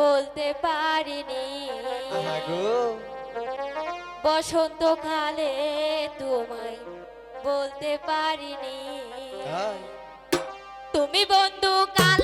বলতে পারিনি। বসন্তকালে তোমায় বলতে পারিনি। তুমি বন্ধু কাল